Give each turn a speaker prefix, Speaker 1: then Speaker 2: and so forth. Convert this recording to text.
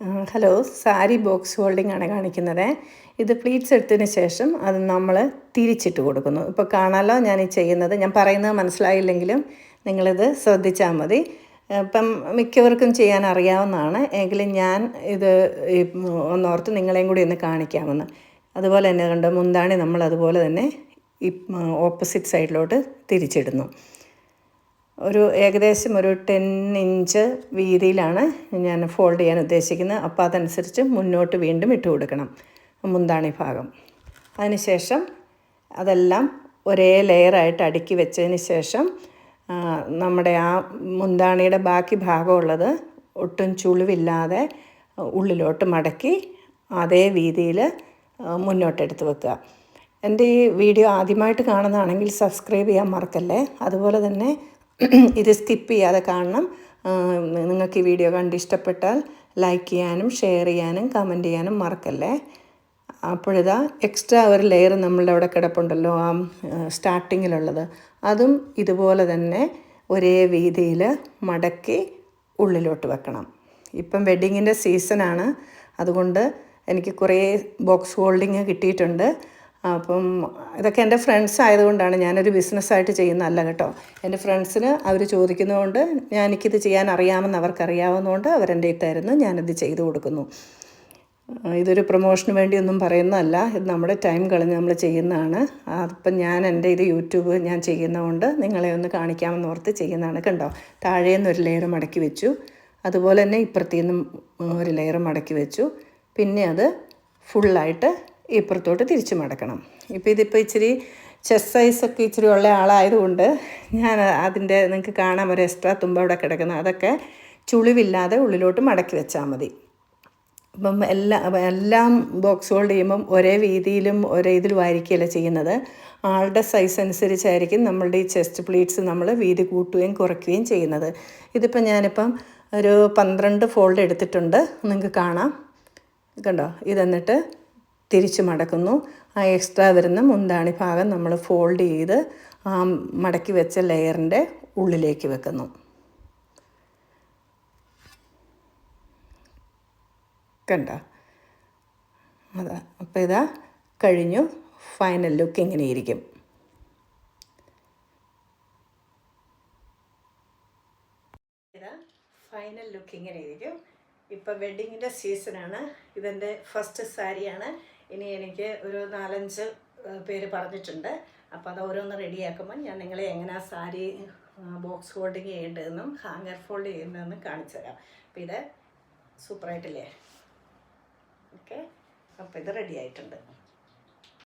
Speaker 1: Hello sari box holding ആണ് കാണിക്കുന്നത്. ഇത് പ്ലീറ്റ്സ് എടുത്തതിന് ശേഷം അത് നമ്മൾ തിരിച്ചിട്ട് കൊടുക്കുന്നു. ഇപ്പോൾ കാണാലോ ഞാൻ ഈ ചെയ്യുന്നത്. ഞാൻ പറയുന്നത് മനസ്സിലായില്ലെങ്കിലും നിങ്ങളിത് ശ്രദ്ധിച്ചാൽ മതി. ഇപ്പം മിക്കവർക്കും ചെയ്യാൻ അറിയാവുന്നതാണ്. എങ്കിലും ഞാൻ ഇത് ഒന്നോർത്ത് നിങ്ങളെയും കൂടി ഒന്ന് കാണിക്കാമെന്ന് അതുപോലെ തന്നെ കണ്ട് മുന്താണി നമ്മൾ അതുപോലെ തന്നെ ഓപ്പോസിറ്റ് സൈഡിലോട്ട് തിരിച്ചിടുന്നു. ഒരു ഏകദേശം ഒരു ടെൻ ഇഞ്ച് വീതിയിലാണ് ഞാൻ ഫോൾഡ് ചെയ്യാൻ ഉദ്ദേശിക്കുന്നത്. അപ്പോൾ അതനുസരിച്ച് മുന്നോട്ട് വീണ്ടും ഇട്ട് കൊടുക്കണം. മുന്താണി ഭാഗം. അതിനുശേഷം അതെല്ലാം ഒരേ ലെയറായിട്ട് അടുക്കി വെച്ചതിന് ശേഷം നമ്മുടെ ആ മുന്താണിയുടെ ബാക്കി ഭാഗമുള്ളത് ഒട്ടും ചുളിവില്ലാതെ ഉള്ളിലോട്ട് മടക്കി അതേ രീതിയിൽ മുന്നോട്ടെടുത്ത് വെക്കുക. എന്റെ ഈ വീഡിയോ ആദ്യമായിട്ട് കാണുന്നതാണെങ്കിൽ സബ്സ്ക്രൈബ് ചെയ്യാൻ മറക്കല്ലേ? അതുപോലെ തന്നെ ഇത് സ്കിപ്പ് ചെയ്യാതെ കാണണം. നിങ്ങൾക്ക് ഈ വീഡിയോ കണ്ട് ഇഷ്ടപ്പെട്ടാൽ ലൈക്ക് ചെയ്യാനും ഷെയർ ചെയ്യാനും കമന്റ് ചെയ്യാനും മറക്കല്ലേ? അപ്പോഴിതാ എക്സ്ട്രാ ഒരു ലെയർ നമ്മളുടെ അവിടെ കിടപ്പുണ്ടല്ലോ ആ സ്റ്റാർട്ടിങ്ങിലുള്ളത്. അതും ഇതുപോലെ തന്നെ ഒരേ വീതിയിൽ മടക്കി ഉള്ളിലോട്ട് വെക്കണം. ഇപ്പം വെഡ്ഡിങ്ങിന്റെ സീസണാണ്. അതുകൊണ്ട് എനിക്ക് കുറേ ബോക്സ് ഹോൾഡിങ് കിട്ടിയിട്ടുണ്ട്. അപ്പം ഇതൊക്കെ എന്റെ ഫ്രണ്ട്സ് ആയതുകൊണ്ടാണ് ഞാനൊരു ബിസിനസ്സായിട്ട് ചെയ്യുന്നതല്ല കേട്ടോ. എന്റെ ഫ്രണ്ട്സിന് അവർ ചോദിക്കുന്നതുകൊണ്ട് ഞാൻ എനിക്കിത് ചെയ്യാൻ അറിയാമെന്ന് അവർക്കറിയാവുന്നതുകൊണ്ട് അവരെന്റെ ഇട്ടായിരുന്നു ഞാനിത് ചെയ്തു കൊടുക്കുന്നു. ഇതൊരു പ്രൊമോഷന് വേണ്ടിയൊന്നും പറയുന്നതല്ല. ഇത് നമ്മുടെ ടൈം കളഞ്ഞ് നമ്മൾ ചെയ്യുന്നതാണ്. അതിപ്പം ഞാൻ എന്റെ ഇത് യൂട്യൂബ് ഞാൻ ചെയ്യുന്നതുകൊണ്ട് നിങ്ങളെ ഒന്ന് കാണിക്കാമെന്ന് ഓർത്ത് ചെയ്യുന്നതാണ് കണ്ടോ. താഴേന്ന് ഒരു ലെയർ മടക്കി വെച്ചു. അതുപോലെ തന്നെ ഇപ്പുറത്തു നിന്നും ഒരു ലെയർ മടക്കി വെച്ചു. പിന്നെ അത് ഫുള്ളായിട്ട് ഇപ്പുറത്തോട്ട് തിരിച്ചു മടക്കണം. ഇപ്പോൾ ഇതിപ്പോൾ ഇച്ചിരി ചെസ് സൈസൊക്കെ ഇച്ചിരി ഉള്ള ആളായതുകൊണ്ട് ഞാൻ അതിന്റെ നിങ്ങൾക്ക് കാണാം ഒരു എക്സ്ട്രാ തുമ്പ അവിടെ കിടക്കുന്നത് അതൊക്കെ ചുളിവില്ലാതെ ഉള്ളിലോട്ട് മടക്കി വെച്ചാൽ മതി. അപ്പം എല്ലാ എല്ലാം ബോക്സ് ഹോൾഡ് ചെയ്യുമ്പം ഒരേ വീതിയിലും ഒരേ ഇതിലും ആയിരിക്കുകയല്ല ചെയ്യുന്നത്. ആളുടെ സൈസ് അനുസരിച്ചായിരിക്കും നമ്മളുടെ ഈ ചെസ്റ്റ് പ്ലീറ്റ്സ് നമ്മൾ വീതി കൂട്ടുകയും കുറയ്ക്കുകയും ചെയ്യുന്നത്. ഇതിപ്പം ഞാനിപ്പം ഒരു പന്ത്രണ്ട് ഫോൾഡ് എടുത്തിട്ടുണ്ട്. നിങ്ങൾക്ക് കാണാം. കണ്ടോ? ഇതെന്നിട്ട് തിരിച്ച് മടക്കുന്നു. ആ എക്സ്ട്രാ വരുന്ന മുന്താണി ഭാഗം നമ്മൾ ഫോൾഡ് ചെയ്ത് ആ മടക്കി വെച്ച ലെയറിന്റെ ഉള്ളിലേക്ക് വെക്കുന്നു. കണ്ട? അതാ അപ്പോൾ ഇതാ കഴിഞ്ഞു. ഫൈനൽ ലുക്ക് ഇങ്ങനെ ഇരിക്കും. ഫൈനൽ ലുക്ക് ഇങ്ങനെ ഇരിക്കും. ഇപ്പം വെഡ്ഡിങ്ങിന്റെ സീസണാണ് ഇതെന്റെ ഫസ്റ്റ് സാരിയാണ് ഇനി എനിക്ക് ഒരു നാലഞ്ച് പേര് പറഞ്ഞിട്ടുണ്ട്. അപ്പോൾ അത് ഓരോന്ന് റെഡിയാക്കുമ്പോൾ ഞാൻ നിങ്ങളെ എങ്ങനെ സാരി ബോക്സ് ഫോൾഡിങ് ചെയ്യേണ്ടതെന്നും ഹാങ്ങർ ഫോൾഡ് ചെയ്യുന്നതെന്നും കാണിച്ചു തരാം. അപ്പോൾ ഇത് സൂപ്പറായിട്ടില്ലേ? ഓക്കെ. അപ്പോൾ ഇത് റെഡി ആയിട്ടുണ്ട്